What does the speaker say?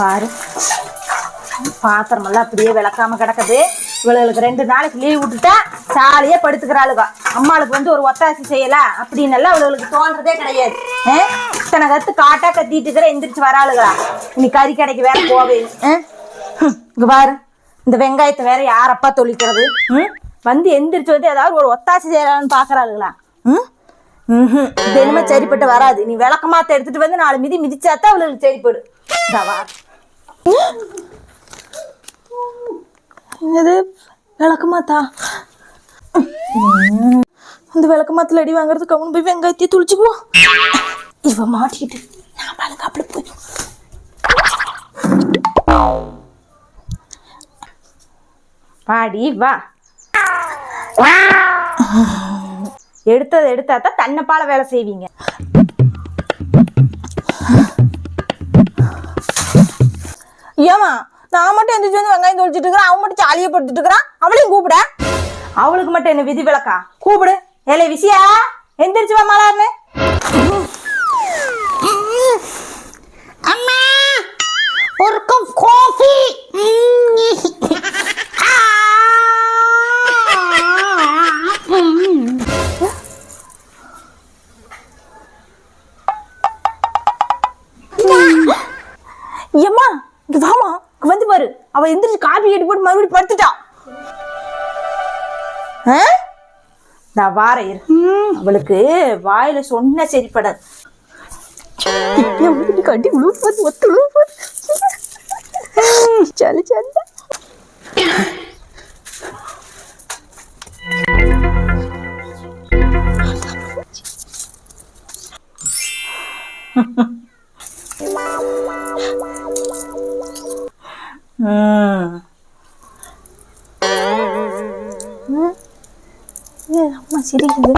பாரு. பாத்திரமெல்லாம் அப்படியே விளக்காம கிடக்குது. இவளுக்கு ரெண்டு நாளைக்கு லீவ் விட்டுட்டா ஜாலியா படுத்துக்கிறாளுங்க அம்மாளுக்கு வந்து ஒரு ஒத்தாசி செய்யல அப்படின்னு எல்லாம் அவளுக்கு தோன்றதே கிடையாது. இத்தனை கத்து காட்டா கத்திட்டு இருக்கிற எந்திரிச்சு வராளுகளா? நீ கறி கடைக்கு வேற போவே. இங்க பாரு. இந்த வெங்காயத்தை வேற யாரப்பா தொளிக்கிறது? ம்? வந்து எந்திரிச்சு வந்து ஏதாவது ஒரு ஒத்தாசி செய்யலான்னு பாக்குறாளுங்களா ம்? ம் தினமும் சரிப்பட்டு வராது. நீ விளக்கமாத்த எடுத்துட்டு வந்து நாலு மிதி மிதிச்சாத்தான் அவளுக்கு சரிப்படு என்னது? விளக்கமாத்தா? ம். இந்த அடி வாங்குறதுக்கு அவனு போய் வெங்காயத்தையே துளிச்சுக்குவோம் இவ மாட்டிக்கிட்டு நான் பாருங்க அப்படி போய். பாடி வா. எடுத்ததை எடுத்தாதான் தன்னைப்பால வேலை செய்வீங்க. ஏமா நான் மட்டும் எந்திரிச்சு வந்து வெங்காயம் தொளிச்சிட்டு இருக்கிறேன். அவன் மட்டும் ஜாலியா படுத்துட்டு இருக்கிறான் அவளையும் கூப்பிட. அவளுக்கு மட்டும் என்ன விதி விளக்கா? கூப்பிடு. ஏலே விசியா எந்திரிச்சு வா மலார்னு அம்மா ஒரு கப் காஃபி ஏம்மா? இங்க வாமா வந்து பாரு. அவ எந்திரிச்சு காபி கேட்டு போட்டு மறுபடியும் படுத்துட்டா? நான் வார இரு. அவளுக்கு வாயில சொன்ன சரிப்படாது கட்டி உழுவுறது ஒத்து உழுவுறது சரி சரி ம் ஏய், அம்மா சிரிக்குது